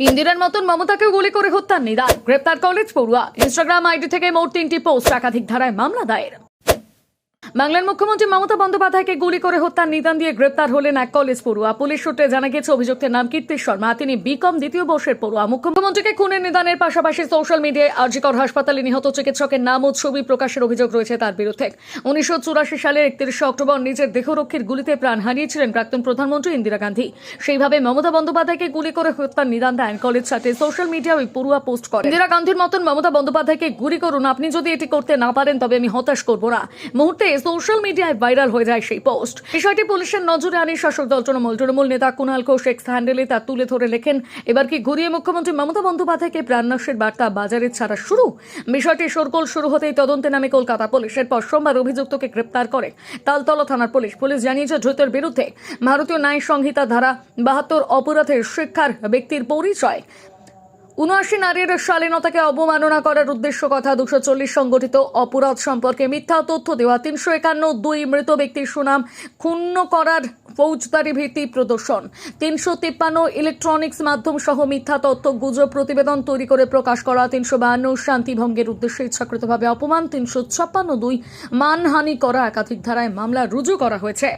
ইন্দিরার মতন মমতাকেও গুলি করে হত্যার নিদান। গ্রেপ্তার কলেজ পড়ুয়া। ইনস্টাগ্রাম আইডি থেকে মোট তিনটি পোস্ট একাধিক ধারায় মামলা দায়ের। বাংলার মুখ্যমন্ত্রী মমতা বন্দ্যোপাধ্যায়কে গুলি করে হত্যার নিদান দিয়ে গ্রেপ্তার হলেন এক কলেজ পড়ুয়া। পুলিশ সূত্রে জানা গেছে অভিযুক্তের নাম কীর্তি শর্মা। তিনি বিকম দ্বিতীয় বর্ষের পড়ুয়া। মুখ্যমন্ত্রীকে খুনের নিদানের পাশাপাশি সোশ্যাল মিডিয়ায় আরজিকর হাসপাতালে নিহত চিকিৎসকের নাম ও ছবি প্রকাশের অভিযোগ রয়েছে তার বিরুদ্ধে। উনিশশো চুরাশি সালের একত্রিশে অক্টোবর নিজের দেহরক্ষীর গুলিতে প্রাণ হারিয়েছিলেন প্রাক্তন প্রধানমন্ত্রী ইন্দিরা গান্ধী। সেইভাবে মমতা বন্দ্যোপাধ্যায়কে গুলি করে হত্যার নিদান দেন কলেজ ছাত্রী। সোশ্যাল মিডিয়া ওই পড়ুয়া পোস্ট করে। ইন্দিরা গান্ধীর মতন মমতা বন্দ্যোপাধ্যায়কে গুলি করুন। আপনি যদি এটি করতে না পারেন, তবে আমি হতাশ করব না। মুহূর্তে সোশ্যাল মিডিয়ায় ভাইরাল হয়ে যায় সেই পোস্ট। বিষয়টি পুলিশের নজরে আনি শাসক দল তৃণমূল। তৃণমূল নেতা কুণাল ঘোষ এক্স হ্যান্ডেলে তা তুলে ধরে লেখেন, এবার কি ঘুরিয়ে মুখ্যমন্ত্রী মমতা বন্দ্যোপাধ্যায়কে প্রাণনাশের বার্তা বাজারে ছাড়া শুরু? বিষয়টি সরগোল শুরু হতেই তদন্তে নামে কলকাতা পুলিশের পর সোমবার অভিযুক্তকে গ্রেপ্তার করে তালতলা থানার পুলিশ। পুলিশ জানিয়েছে, ধৃতের বিরুদ্ধে ভারতীয় ন্যায় সংহিতা ধারা বাহাত্তর অপরাধের শিক্ষার ব্যক্তির পরিচয় উনআশি নারীর শালীনতাকে অবমাননা করার উদ্দেশ্য কথা দুশো চল্লিশ সংগঠিত অপরাধ সম্পর্কে মিথ্যা তথ্য দেওয়া, তিনশো একান্ন দুই মৃত ব্যক্তির সুনাম ক্ষুণ্ণ করার ফৌজদারি ভিত্তি প্রদর্শন, তিনশো তিপ্পান্ন ইলেকট্রনিক্স মাধ্যম সহ মিথ্যা তথ্য গুজব প্রতিবেদন তৈরি করে প্রকাশ করা, তিনশো বাহান্ন শান্তিভঙ্গের উদ্দেশ্যে ইচ্ছাকৃতভাবে অপমান, তিনশো ছাপ্পান্ন দুই মানহানি করা একাধিক ধারায় মামলা রুজু করা হয়েছে।